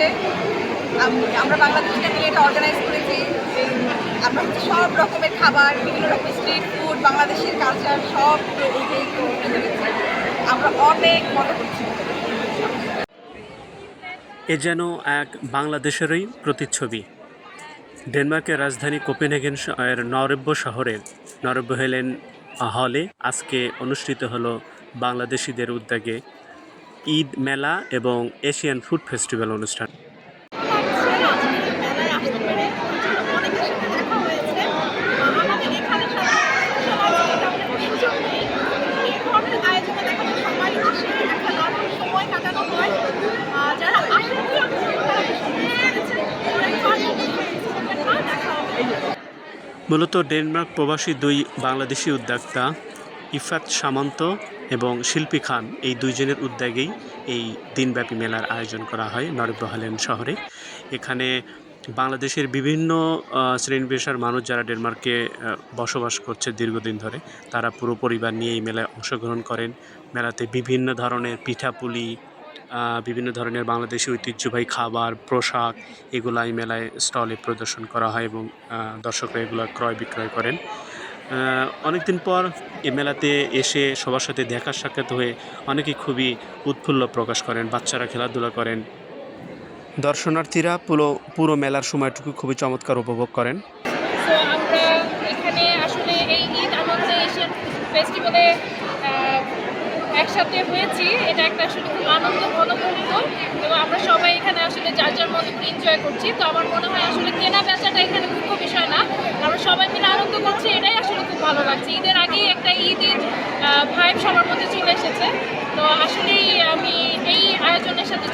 হচ্ছে আমরা বাংলাদেশে মিলে এটা অর্গানাইজ করেছি। আমরা হচ্ছে সব রকমের খাবার, বিভিন্ন রকমের স্ট্রিট ফুড বাংলাদেশের কালচার সব। আমরা অনেক মজা করছি। এ যেন এক বাংলাদেশেরই প্রতিচ্ছবি। ডেনমার্কের রাজধানী কোপেনহেগেন এর নরব্য শহরে, নরব্য হেলেন হলে আজকে অনুষ্ঠিত হলো বাংলাদেশিদের উদ্যোগে ঈদ মেলা এবং এশিয়ান ফুড ফেস্টিভ্যাল অনুষ্ঠান। মূলত ডেনমার্ক প্রবাসী দুই বাংলাদেশি উদ্যোক্তা ইফাত সামন্ত এবং শিল্পী খান এই দুইজনের উদ্যোগেই এই দিনব্যাপী মেলার আয়োজন করা হয় নরবহালেন শহরে। এখানে বাংলাদেশের বিভিন্ন শ্রেণি পেশার মানুষ যারা ডেনমার্কে বসবাস করছে দীর্ঘদিন ধরে, তারা পুরো পরিবার নিয়ে এই মেলায় অংশগ্রহণ করেন। মেলাতে বিভিন্ন ধরনের পিঠাপুলি বিভিন্ন ধরনের বাংলাদেশি ঐতিহ্যবাহী খাবার, পোশাক, এগুলো এই মেলায় স্টলে প্রদর্শন করা হয় এবং দর্শকরা এগুলো ক্রয় বিক্রয় করেন। অনেক দিন পর এই মেলাতে এসে সবার সাথে দেখা সাক্ষাৎ হয়ে অনেকেই খুবই উৎফুল্ল প্রকাশ করেন, বাচ্চারা খেলাধুলা করেন। দর্শনার্থীরা পুরো পুরো মেলার সময়টুকু খুবই চমৎকার উপভোগ করেন। একসাথে হয়েছি। এটা একটা আসলে খুব আনন্দ এবং আমরা সবাই এখানে আসলে যার যার মতো এনজয় করছি। তো আমার মনে হয় আসলে কেনা বেচাটা এখানে মুখ্য বিষয় না। আমরা সবাই মিলে আনন্দ করছি এটাই আসলে খুব ভালো লাগছে ঈদের আগেই একটা ঈদ ঈদ ভাইব সবার মধ্যে চলে এসেছে। তো আসলেই আমি এই আয়োজনের সাথে